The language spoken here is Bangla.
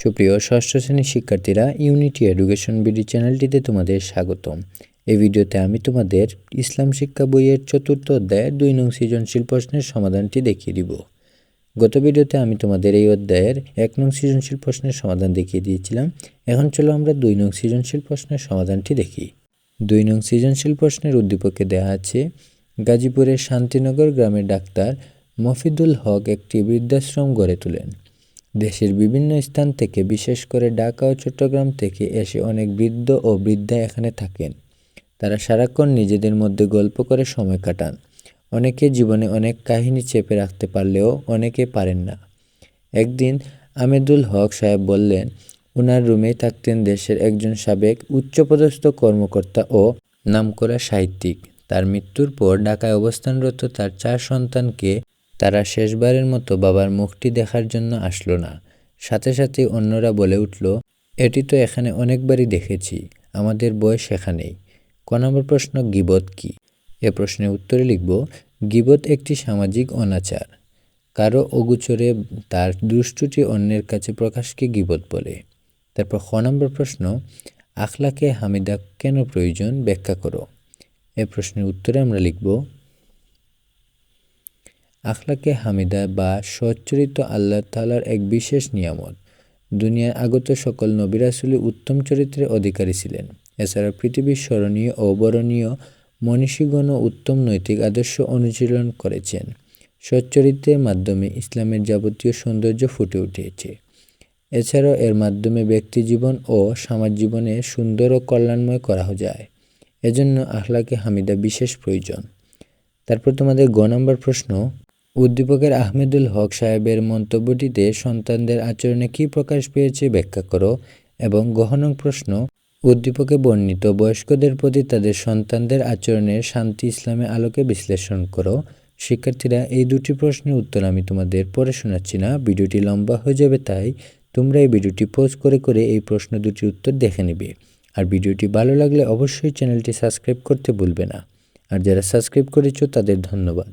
সুপ্রিয় ষষ্ঠ শ্রেণির শিক্ষার্থীরা ইউনিটি এডুকেশন বিডি চ্যানেলটিতে তোমাদের স্বাগতম। এই ভিডিওতে আমি তোমাদের ইসলাম শিক্ষা বইয়ের চতুর্থ অধ্যায়ের দুই নং সৃজনশীল প্রশ্নের সমাধানটি দেখিয়ে দিব। গত ভিডিওতে আমি তোমাদের এই অধ্যায়ের এক নং সৃজনশীল প্রশ্নের সমাধান দেখিয়ে দিয়েছিলাম। এখন চলো আমরা দুই নং সৃজনশীল প্রশ্নের সমাধানটি দেখি। দুই নং সৃজনশীল প্রশ্নের উদ্দীপকে দেওয়া আছে, গাজীপুরের শান্তিনগর গ্রামের ডাক্তার মফিদুল হক একটি বৃদ্ধাশ্রম গড়ে তোলেন। দেশের বিভিন্ন স্থান থেকে, বিশেষ করে ঢাকা ও চট্টগ্রাম থেকে এসে অনেক বৃদ্ধ ও বৃদ্ধা এখানে থাকেন। তারা সারাক্ষণ নিজেদের মধ্যে গল্প করে সময় কাটান। অনেকে জীবনে অনেক কাহিনী চেপে রাখতে পারলেও অনেকে পারেন না। একদিন আমেদুল হক সাহেব বললেন ওনার রুমেই থাকতেন দেশের একজন সাবেক উচ্চপদস্থ কর্মকর্তা ও নামকরা সাহিত্যিক। তার মৃত্যুর পর ঢাকায় অবস্থানরত তার চার সন্তানকে তারা শেষবারের মতো বাবার মুখটি দেখার জন্য আসলো না। সাথে সাথে অন্যরা বলে উঠল, এটি তো এখানে অনেকবারই দেখেছি, আমাদের বয়স এখানেই। ক নম্বর প্রশ্ন, গিবত কি? এ প্রশ্নের উত্তরে লিখব, গিবত একটি সামাজিক অনাচার। কারও অগুচরে তার দুষ্টুটি অন্যের কাছে প্রকাশকে গিবত বলে। তারপর খ নম্বর প্রশ্ন, আখলাকে হামিদা কেন প্রয়োজন? ব্যাখ্যা করো। এ প্রশ্নের উত্তরে আমরা লিখব আখলাকে হামিদা বা সচ্চরিত আল্লাহ তালার এক বিশেষ নিয়ামত। দুনিয়ার আগত সকল নবিরাসুলি উত্তম চরিত্রের অধিকারী ছিলেন। এছাড়া পৃথিবীর স্মরণীয় ও বরণীয় মনীষীগণ উত্তম নৈতিক আদর্শ অনুশীলন করেছেন। সচ্চরিত্রের মাধ্যমে ইসলামের যাবতীয় সৌন্দর্য ফুটে উঠেছে। এছাড়াও এর মাধ্যমে ব্যক্তি জীবন ও সমাজ জীবনে সুন্দর ও কল্যাণময় করা যায়। এজন্য আখলাকে হামিদা বিশেষ প্রয়োজন। তারপর তোমাদের গ নম্বর প্রশ্ন উদ্দীপকের আহমেদুল হক সাহেবের মন্তব্যটিতে সন্তানদের আচরণে কী প্রকাশ পেয়েছে ব্যাখ্যা করো এবং গহনং প্রশ্ন, উদ্দীপকে বর্ণিত বয়স্কদের প্রতি তাদের সন্তানদের আচরণের শান্তি ইসলামে আলোকে বিশ্লেষণ করো। শিক্ষার্থীরা, এই দুটি প্রশ্নের উত্তর আমি তোমাদের পড়ে শোনাচ্ছি না, ভিডিওটি লম্বা হয়ে যাবে তাই তোমরা এই ভিডিওটি পোজ করে করে এই প্রশ্ন দুটির উত্তর দেখে নেবে। আর ভিডিওটি ভালো লাগলে অবশ্যই চ্যানেলটি সাবস্ক্রাইব করতে ভুলবে না। আর যারা সাবস্ক্রাইব করেছ তাদের ধন্যবাদ।